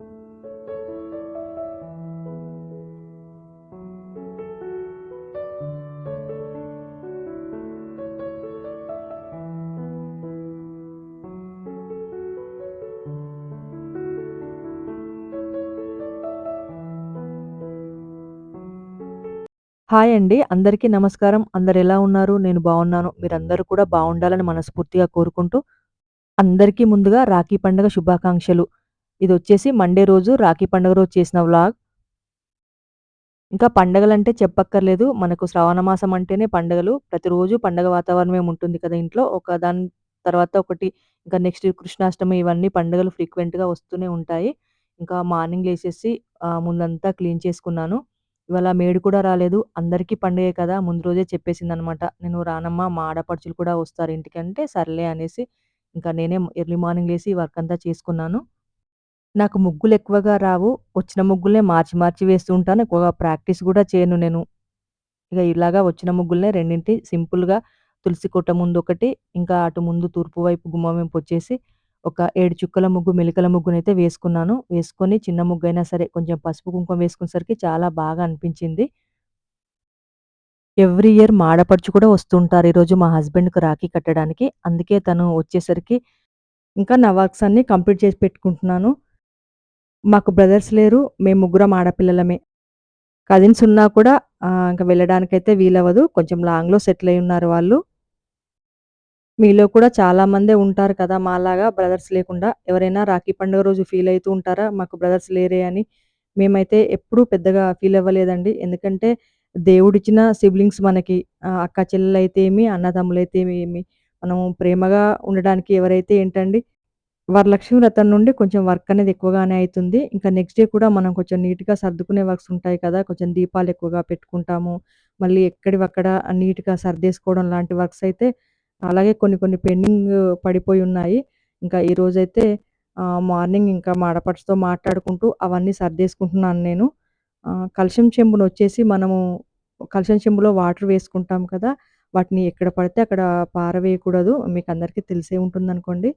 Hi అండి. అందరికీ నమస్కారం. అందరు ఎలా ఉన్నారు? నేను బాగున్నాను మీరందరూ కూడా బాగుండాలని మనస్ఫూర్తిగా కోరుకుంటూ అందరికీ ముందుగా రాఖీ పండుగ శుభాకాంక్షలు. ఇది వచ్చేసి మండే రోజు రాఖీ పండుగ రోజు చేసిన వ్లాగ్. ఇంకా పండగలంటే చెప్పక్కర్లేదు. మనకు శ్రావణ మాసం అంటేనే పండగలు ప్రతిరోజు పండగ వాతావరణమే ఉంటుంది కదా ఇంట్లో. ఒక దాని తర్వాత ఒకటి ఇంకా నెక్స్ట్ కృష్ణాష్టమి ఇవన్నీ పండుగలు ఫ్రీక్వెంట్‌గా వస్తూనే ఉంటాయి. ఇంకా మార్నింగ్ లేచేసి ముందంతా క్లీన్ చేసుకున్నాను. ఇవాళ మేడు కూడా రాలేదు. అందరికీ పండుగే కదా! ముందు రోజే చెప్పేసింది అనమాట "నేను రానమ్మా మా ఆడపడుచులు కూడా వస్తారు ఇంటికంటే సర్లే అనేసి ఇంకా నేనే ఎర్లీ మార్నింగ్ లేసి వర్క్ అంతా చేసుకున్నాను. నాకు ముగ్గులు ఎక్కువగా రావు. వచ్చిన ముగ్గులనే మార్చి మార్చి వేస్తూ ఉంటాను. ఎక్కువగా ప్రాక్టీస్ కూడా చేయను నేను. ఇక ఇలాగా వచ్చిన ముగ్గులనే రెండింటి సింపుల్‌గా తులసి కోట ఒకటి ఇంకా అటు ముందు తూర్పు వైపు గుమ్మం వైపొచ్చేసి ఒక ఏడు చుక్కల ముగ్గు, మెలికల ముగ్గునైతే వేసుకున్నాను. వేసుకొని చిన్న ముగ్గు అయినా సరే కొంచెం పసుపు, కుంకుమ వేసుకునేసరికి చాలా బాగా అనిపించింది. ఎవ్రీ ఇయర్ మాడపడుచు కూడా వస్తుంటారు. ఈరోజు మా హస్బెండ్‌కి రాఖీ కట్టడానికి. అందుకే తను వచ్చేసరికి ఇంకా నా వర్క్స్ అన్నీ కంప్లీట్ చేసి పెట్టుకుంటున్నాను. మాకు బ్రదర్స్ లేరు. మేము ముగ్గురం ఆడపిల్లలమే. కజిన్స్ ఉన్నా కూడా ఇంకా వెళ్ళడానికైతే వీలవ్వదు. కొంచెం లాంగ్‌లో సెటిల్ అయ్యున్నారు వాళ్ళు. మీలో కూడా చాలా మందే ఉంటారు కదా! మాలాగా బ్రదర్స్ లేకుండా. ఎవరైనా రాఖీ పండుగ రోజు ఫీల్ అవుతూ ఉంటారా? మాకు బ్రదర్స్ లేరే అని. మేమైతే ఎప్పుడూ పెద్దగా ఫీల్ అవ్వలేదండి. ఎందుకంటే దేవుడిచ్చిన సిబ్లింగ్స్ మనకి. ఆహ్, అక్క చెల్లెలైతే ఏమి, అన్నదమ్ములైతే ఏమి, మనం ప్రేమగా ఉండడానికి ఎవరైతే ఏంటండి. వరలక్ష్మి వ్రతం నుండి కొంచెం వర్క్ అనేది ఎక్కువగానే అవుతుంది ఇంకా నెక్స్ట్ డే కూడా మనం కొంచెం నీట్‌గా సర్దుకునే వర్క్స్ ఉంటాయి కదా! కొంచెం దీపాలు ఎక్కువగా పెట్టుకుంటాము. మళ్ళీ ఎక్కడివక్కడ నీట్‌గా సర్దేసుకోవడం లాంటి వర్క్స్ అయితే అలాగే కొన్ని కొన్ని పెండింగ్ పడిపోయి ఉన్నాయి. ఇంకా ఈరోజైతే ఆహ్, మార్నింగ్ ఇంకా మా మాట్లాడుకుంటూ అవన్నీ సర్దేసుకుంటున్నాను నేను. కలిషం చెంబును వచ్చేసి మనము కలశం చెంబులో వాటర్ వేసుకుంటాం కదా! వాటిని ఎక్కడ పడితే అక్కడ పారవేయకూడదు. మీకు అందరికీ తెలిసే ఉంటుందనుకోండి.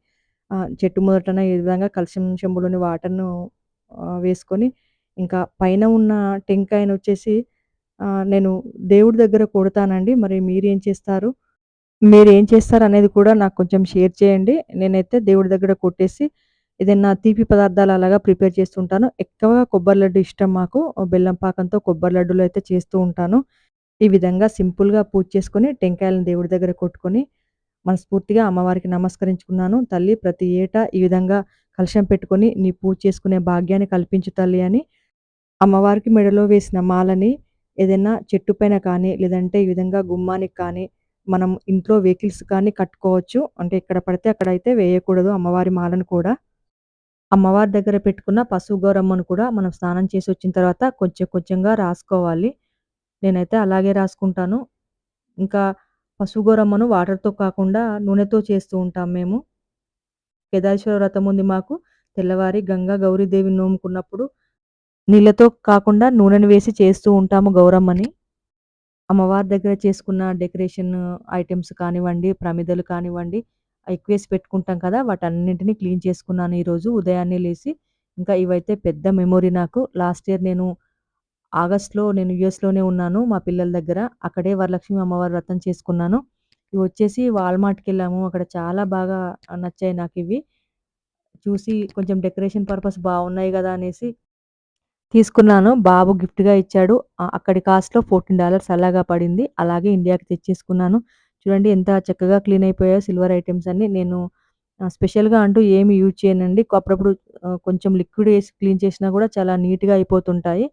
చెట్టు మొదటన ఈ విధంగా కలశం చెంబులోని వాటర్‌ను వేసుకొని ఇంకా పైన ఉన్న టెంకాయను వచ్చేసి నేను దేవుడి దగ్గర కొడతానండి. మరి మీరు ఏం చేస్తారు? మీరు ఏం చేస్తారు అనేది కూడా నాకు కొంచెం షేర్ చేయండి. నేనైతే దేవుడి దగ్గర కొట్టేసి ఏదైనా తీపి పదార్థాలు అలాగా ప్రిపేర్ చేస్తుంటాను. ఎక్కువగా కొబ్బరి లడ్డు ఇష్టం మాకు. బెల్లం పాకంతో కొబ్బరి లడ్డులు అయితే చేస్తూ ఉంటాను. ఈ విధంగా సింపుల్‌గా పూజ చేసుకొని టెంకాయలను దేవుడి దగ్గర కొట్టుకొని మనస్ఫూర్తిగా అమ్మవారికి నమస్కరించుకున్నాను. తల్లి ప్రతి ఏటా ఈ విధంగా కలశం పెట్టుకొని నీ పూజ చేసుకునే భాగ్యాన్ని కల్పించు తల్లి అని అమ్మవారికి మెడలో వేసిన మాలని ఏదైనా చెట్టు పైన కానీ, లేదంటే ఈ విధంగా గుమ్మానికి కానీ, మనం ఇంట్లో వెహికల్స్ కానీ కట్టుకోవచ్చు. అంటే ఎక్కడ పడితే అక్కడైతే వేయకూడదు అమ్మవారి మాలను కూడా. అమ్మవారి దగ్గర పెట్టుకున్న పశువు గౌరమ్మను కూడా మనం స్నానం చేసి వచ్చిన తర్వాత కొంచెం కొంచెంగా రాసుకోవాలి. నేనైతే అలాగే రాసుకుంటాను. ఇంకా పసుపు వాటర్‌తో కాకుండా నూనెతో చేస్తూ ఉంటాం మేము. కేదారేశ్వర వ్రతం ఉంది మాకు. తెల్లవారి గంగా గౌరీదేవిని నోముకున్నప్పుడు నీళ్ళతో కాకుండా నూనెను వేసి చేస్తూ ఉంటాము గౌరమ్మని. అమ్మవారి దగ్గర చేసుకున్న డెకరేషన్ ఐటెమ్స్ కానివ్వండి, ప్రమిదలు కానివ్వండి, ఎక్కువేసి పెట్టుకుంటాం కదా! వాటన్నింటినీ క్లీన్ చేసుకున్నాను ఈరోజు ఉదయాన్నే లేచి ఇంకా ఇవైతే పెద్ద మెమొరీ నాకు. లాస్ట్ ఇయర్ నేను ఆగస్ట్‌లో నేను యూఎస్‌లోనే ఉన్నాను మా పిల్లల దగ్గర. అక్కడే వరలక్ష్మి అమ్మవారి వ్రతం చేసుకున్నాను. ఇవి వచ్చేసి వాల్మార్ట్కి వెళ్ళాము అక్కడ చాలా బాగా నచ్చాయి నాకు ఇవి చూసి కొంచెం డెకరేషన్ పర్పస్ బాగున్నాయి కదా అనేసి తీసుకున్నాను. బాబు గిఫ్ట్‌గా ఇచ్చాడు. అక్కడి కాస్ట్‌లో $14 అలాగా పడింది. అలాగే ఇండియాకి తెచ్చేసుకున్నాను. చూడండి ఎంత చక్కగా క్లీన్ అయిపోయాయో సిల్వర్ ఐటమ్స్ అన్ని నేను స్పెషల్‌గా అంటూ ఏమి యూజ్ చేయనండి. అప్పుడప్పుడు కొంచెం లిక్విడ్ వేసి క్లీన్ చేసినా కూడా చాలా నీట్‌గా అయిపోతుంటాయి.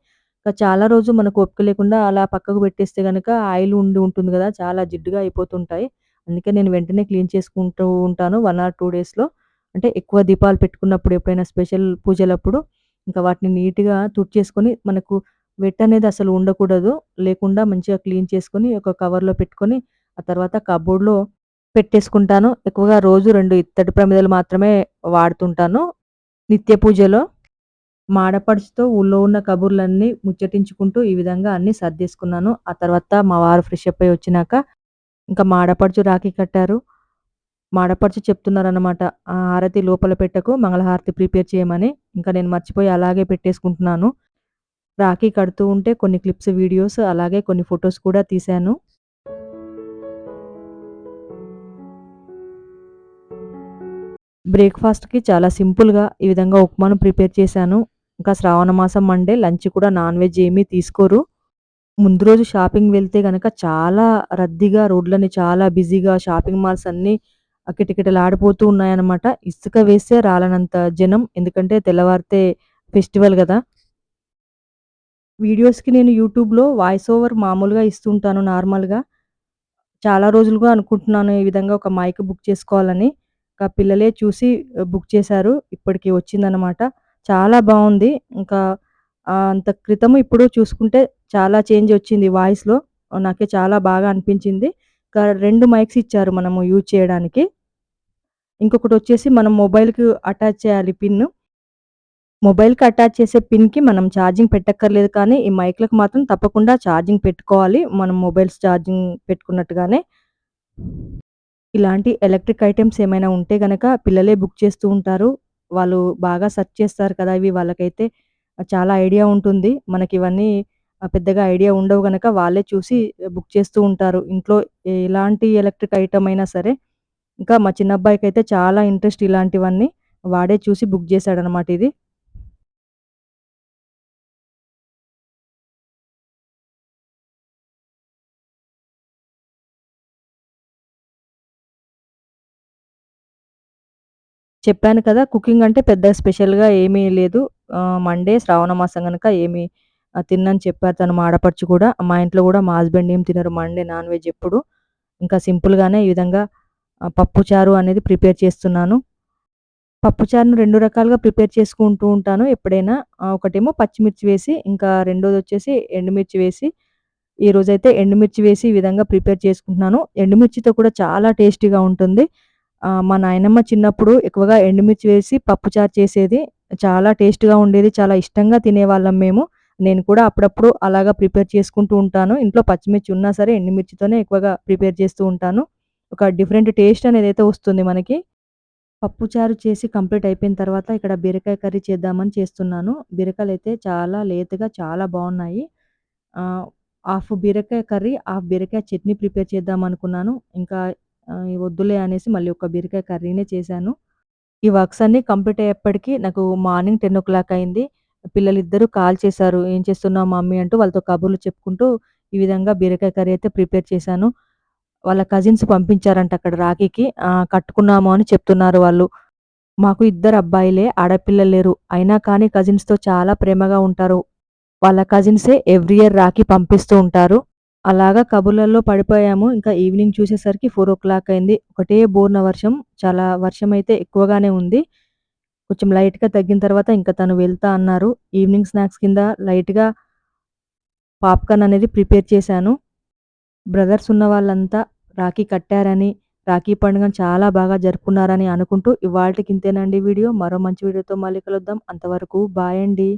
ఇంకా చాలా రోజు మనకు ఓపిక లేకుండా అలా పక్కకు పెట్టేస్తే గనక ఆయిల్ ఉండి ఉంటుంది కదా చాలా జిడ్డుగా అయిపోతుంటాయి. అందుకే నేను వెంటనే క్లీన్ చేసుకుంటూ ఉంటాను వన్ ఆర్ టూ డేస్‌లో. అంటే ఎక్కువ దీపాలు పెట్టుకున్నప్పుడు ఎప్పుడైనా స్పెషల్ పూజలప్పుడు ఇంకా వాటిని నీట్‌గా తుడిచేసుకొని మనకు వెట్ అనేది అసలు ఉండకూడదు. లేకుండా మంచిగా క్లీన్ చేసుకొని ఒక కవర్‌లో పెట్టుకొని ఆ తర్వాత కబోర్డ్‌లో పెట్టేసుకుంటాను. ఎక్కువగా రోజు రెండు ఇత్తడి ప్రమిదలు మాత్రమే వాడుతుంటాను. నిత్య పూజలో మా ఆడపడుచుతో ఊళ్ళో ఉన్న కబుర్లన్నీ ముచ్చటించుకుంటూ ఈ విధంగా అన్నీ సర్దేసుకున్నాను. ఆ తర్వాత మా వారు ఫ్రెష్ అప్ అయి వచ్చినాక ఇంకా మా ఆడపడుచు రాఖీ కట్టారు. మా ఆడపడుచు చెప్తున్నారనమాట. "ఆ హారతి లోపల పెట్టకు మంగళహారతి ప్రిపేర్ చేయమని." ఇంకా నేను మర్చిపోయి అలాగే పెట్టేసుకుంటున్నాను. రాఖీ కడుతూ ఉంటే కొన్ని క్లిప్స్, వీడియోస్ అలాగే కొన్ని ఫొటోస్ కూడా తీశాను. బ్రేక్‌ఫాస్ట్‌కి చాలా సింపుల్‌గా ఈ విధంగా ఉప్మాను ప్రిపేర్ చేశాను. ఇంకా శ్రావణ మాసం మండే లంచ్ కూడా నాన్ వెజ్ ఏమీ తీసుకోరు. ముందు రోజు షాపింగ్ వెళ్తే కనుక చాలా రద్దీగా రోడ్లన్నీ చాలా బిజీగా షాపింగ్ మాల్స్ అన్నీ ఆహ్, కిటకిటలాడిపోతూ ఉన్నాయన్నమాట. ఇసుక వేస్తే రాలనంత జనం. ఎందుకంటే తెల్లవారితే ఫెస్టివల్ కదా వీడియోస్‌కి నేను యూట్యూబ్‌లో వాయిస్ ఓవర్ మామూలుగా ఇస్తుంటాను నార్మల్‌గా. చాలా రోజులుగా అనుకుంటున్నాను ఈ విధంగా ఒక మైక్ బుక్ చేసుకోవాలని. ఇంకా పిల్లలే చూసి బుక్ చేశారు. ఇప్పటికి వచ్చిందనమాట. చాలా బాగుంది ఇంకా అంత క్రితం ఇప్పుడు చూసుకుంటే చాలా చేంజ్ వచ్చింది వాయిస్‌లో. నాకే చాలా బాగా అనిపించింది. ఇంకా రెండు మైక్స్ ఇచ్చారు మనము యూజ్ చేయడానికి. ఇంకొకటి వచ్చేసి మనం మొబైల్‌కి అటాచ్ చేయాలి పిన్. మొబైల్‌కి అటాచ్ చేసే పిన్‌కి మనం ఛార్జింగ్ పెట్టక్కర్లేదు కానీ, ఈ మైక్‌లకు మాత్రం తప్పకుండా ఛార్జింగ్ పెట్టుకోవాలి. మనం మొబైల్స్ ఛార్జింగ్ పెట్టుకున్నట్టుగానే. ఇలాంటి ఎలక్ట్రిక్ ఐటమ్స్ ఏమైనా ఉంటే గనక పిల్లలే బుక్ చేస్తూ ఉంటారు. వాళ్ళు బాగా సెర్చ్ చేస్తారు కదా! ఇవి వాళ్ళకైతే చాలా ఐడియా ఉంటుంది. మనకి ఇవన్నీ పెద్దగా ఐడియా ఉండవు కనుక వాళ్ళే చూసి బుక్ చేస్తూ ఉంటారు. ఇంట్లో ఎలాంటి ఎలక్ట్రిక్ ఐటమ్ అయినా సరే. ఇంకా మా చిన్నబ్బాయికైతే చాలా ఇంట్రెస్ట్ ఇలాంటివన్నీ. వాడే చూసి బుక్ చేశాడనమాట ఇది. చెప్పాను కదా! కుకింగ్ అంటే పెద్ద స్పెషల్‌గా ఏమీ లేదు. ఆహ్, మండే శ్రావణ మాసం కనుక ఏమి ఆహ్, తిననని చెప్పారు తను మా ఆడపడుచు కూడా. మా ఇంట్లో కూడా మా హస్బెండ్ ఏం తినరు మండే నాన్ వెజ్ ఎప్పుడు. ఇంకా సింపుల్‌గానే ఈ విధంగా ఆహ్, పప్పు చారు అనేది ప్రిపేర్ చేస్తున్నాను. పప్పు చారుని 2 రకాలుగా ప్రిపేర్ చేసుకుంటూ ఉంటాను ఎప్పుడైనా. ఆహ్, ఒకటేమో పచ్చిమిర్చి వేసి, ఇంకా రెండోదొచ్చేసి ఎండుమిర్చి వేసి, ఈరోజైతే ఎండుమిర్చి వేసి ఈ విధంగా ప్రిపేర్ చేసుకుంటున్నాను. ఎండుమిర్చితో కూడా చాలా టేస్టీగా ఉంటుంది. మా నాయనమ్మ చిన్నప్పుడు ఎక్కువగా ఎండుమిర్చి వేసి పప్పుచారు చేసేది. చాలా టేస్ట్‌గా ఉండేది. చాలా ఇష్టంగా తినేవాళ్ళం మేము. నేను కూడా అప్పుడప్పుడు అలాగా ప్రిపేర్ చేసుకుంటూ ఉంటాను. ఇంట్లో పచ్చిమిర్చి ఉన్నా సరే ఎండుమిర్చితోనే ఎక్కువగా ప్రిపేర్ చేస్తూ ఉంటాను. ఒక డిఫరెంట్ టేస్ట్ అనేది అయితే వస్తుంది మనకి. పప్పుచారు చేసి కంప్లీట్ అయిపోయిన తర్వాత ఇక్కడ బీరకాయ కర్రీ చేద్దామని చేస్తున్నాను. బీరకాయలు అయితే చాలా లేతగా చాలా బాగున్నాయి హాఫ్ బీరకాయ కర్రీ, హాఫ్ బీరకాయ చట్నీ ప్రిపేర్ చేద్దామనుకున్నాను. ఇంకా వద్దులే అనేసి మళ్ళీ ఒక బీరకాయ కర్రీనే చేశాను. ఈ వర్క్స్ అన్నీ కంప్లీట్ అయ్యేప్పటికీ నాకు మార్నింగ్ 10:00 అయింది. పిల్లలిద్దరూ కాల్ చేశారు. "ఏం చేస్తున్నావు మమ్మీ" అంటూ వాళ్ళతో కబుర్లు చెప్పుకుంటూ ఈ విధంగా బీరకాయ కర్రీ అయితే ప్రిపేర్ చేశాను. వాళ్ళ కజిన్స్ పంపించారంట అక్కడ రాఖీకి. కట్టుకున్నాము అని చెప్తున్నారు వాళ్ళు. మాకు ఇద్దరు అబ్బాయిలే. ఆడపిల్లలు లేరు. అయినా కానీ కజిన్స్‌తో చాలా ప్రేమగా ఉంటారు. వాళ్ళ కజిన్సే ఎవ్రీ ఇయర్ రాఖీ పంపిస్తూ ఉంటారు. అలాగా కబుర్లలో పడిపోయాము. ఇంకా ఈవినింగ్ చూసేసరికి 4:00 అయింది. ఒకటే బోర్న వర్షం. చాలా వర్షమైతే ఎక్కువగానే ఉంది. కొంచెం లైట్‌గా తగ్గిన తర్వాత ఇంక తను వెళ్తా అన్నారు. ఈవినింగ్ స్నాక్స్ కింద లైట్‌గా పాప్‌కార్న్ అనేది ప్రిపేర్ చేశాను. బ్రదర్స్ ఉన్న వాళ్ళంతా రాఖీ కట్టారని, రాఖీ పండుగను చాలా బాగా జరుపుకున్నారని అనుకుంటూ ఇవాల్టికి ఇంతేనండి వీడియో. మరో మంచి వీడియోతో మళ్ళీ కలుద్దాం. అంతవరకు బాయ్ అండి.